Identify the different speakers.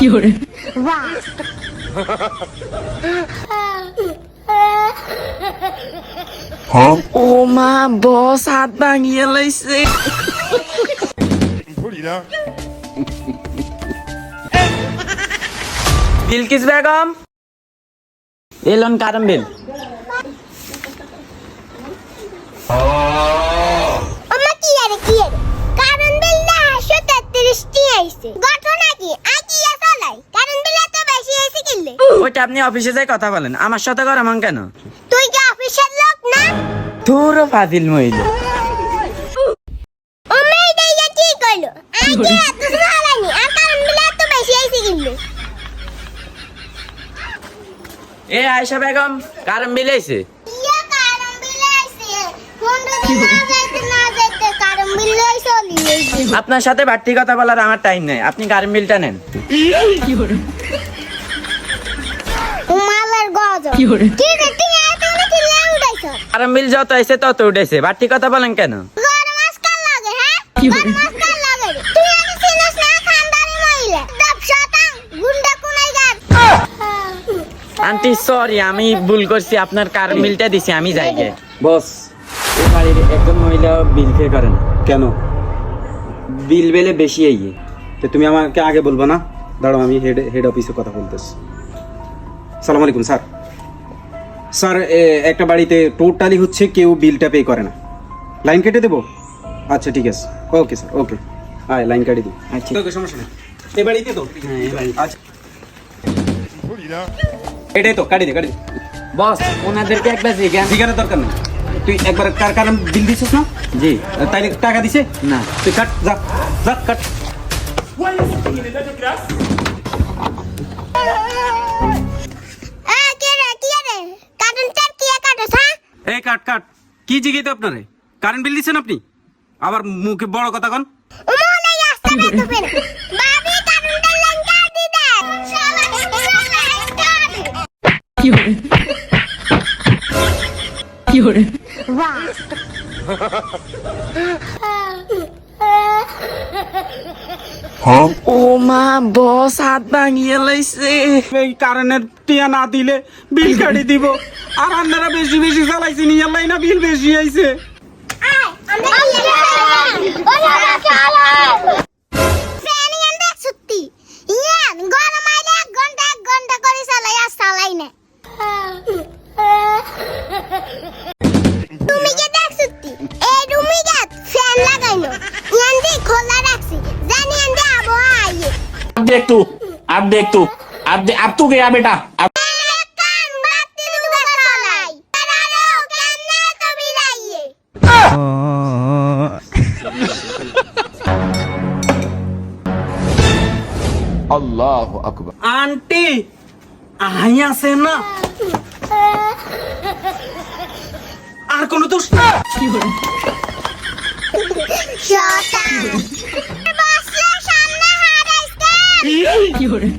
Speaker 1: 有人
Speaker 2: ，ও মা বস হাত ভাঙিয়ে লাইছে। বিলকিস বেগম। এলন কারম বিল।
Speaker 3: আমার কি আরে কি আরে? কারণ বিল না একশো তেত্রিশটি আইছে। ঘটনা কি? আই কারণ বিল এত বেশি আইছে কিনলে।
Speaker 2: ওইটা আপনি অফিসে যাই কথা বলেন। আমার সাথে কর এমন কেন?
Speaker 3: তুই কি অফিসের লোক না?
Speaker 2: তোর ফাদিল মহিলা।
Speaker 3: ও মেয়েটা ইয়া কি কইলো? আই এত চালাইনি আর কারণ বিল এত বেশি আইছে কিনলে।
Speaker 2: এ আয়সা বেগম কারম বিল
Speaker 3: ইয়া কারণ বিল আইছে ফোন না যাইতে না যাইতে কারণ বিল
Speaker 2: আপনার সাথে বাড়তি কথা বলার আমার টাইম নেই। আপনি গাড়ির বিলটা নেন। গাড়ির বিল যত আইছে তত উঠেছে বাড়তি কথা বলেন কেন? আন্টি সরি আমি ভুল করছি। আপনার কার মিলটা দিছি আমি যাই বস এই বাড়ির একজন মহিলা বিল খেয়ে করে না।
Speaker 4: কেন?
Speaker 2: বিল বেলে বেশি এই
Speaker 4: তো তুমি আমাকে আগে বলব না? দাঁড়াও আমি হেড হেড অফিসে কথা বলতেছি। সালাম আলাইকুম স্যার। স্যার একটা বাড়িতে টোটালি হচ্ছে কেউ বিলটা পে করে না। লাইন কেটে দেবো? আচ্ছা ঠিক আছে। ওকে স্যার ওকে হ্যাঁ লাইন কেটে দিই।
Speaker 2: আচ্ছা
Speaker 4: ওকে সমস্যা নেই। এই বাড়িতে তো।
Speaker 2: হ্যাঁ এই বাড়ি
Speaker 4: আচ্ছা। এটাই তো কাটি দে কাটি দে।
Speaker 2: বস ওনাদেরকে একবার
Speaker 4: ঠিকানা দরকার নেই। তুই একবার কার কারণ বিল দিছিস না?
Speaker 2: জি।
Speaker 4: তাইলে টাকা দিছে?
Speaker 2: না।
Speaker 4: তুই কাট যা যা কাট।
Speaker 3: এ কে রে কি রে? কারণ চার কি কাটছ হ্যাঁ?
Speaker 4: এই কাট কাট। কি জিজ্ঞেস আপনারে? কারেন্ট বিল দিচ্ছেন আপনি? আবার মুখে বড় কথা কন।
Speaker 3: কি আসতে না তো
Speaker 1: rock.
Speaker 2: ও মা বস হাত ভাঙিয়ে লাইছে
Speaker 4: এই কারণের টিয়া না দিলে বিল কাটি দিব। আর আপনারা বেশি বেশি চালাইছে নিয়ে লাই না বিল বেশি আইছে।
Speaker 5: देख तू अब देख तू अब दे, अब तू गया बेटा अब
Speaker 3: কান বাতি দুগা চালাই তারারো কেমনে তো বিলাইয়ে
Speaker 5: अल्लाह अकबर
Speaker 4: আন্টি আই আছে না আর কোনো দোষ না
Speaker 1: 有人， you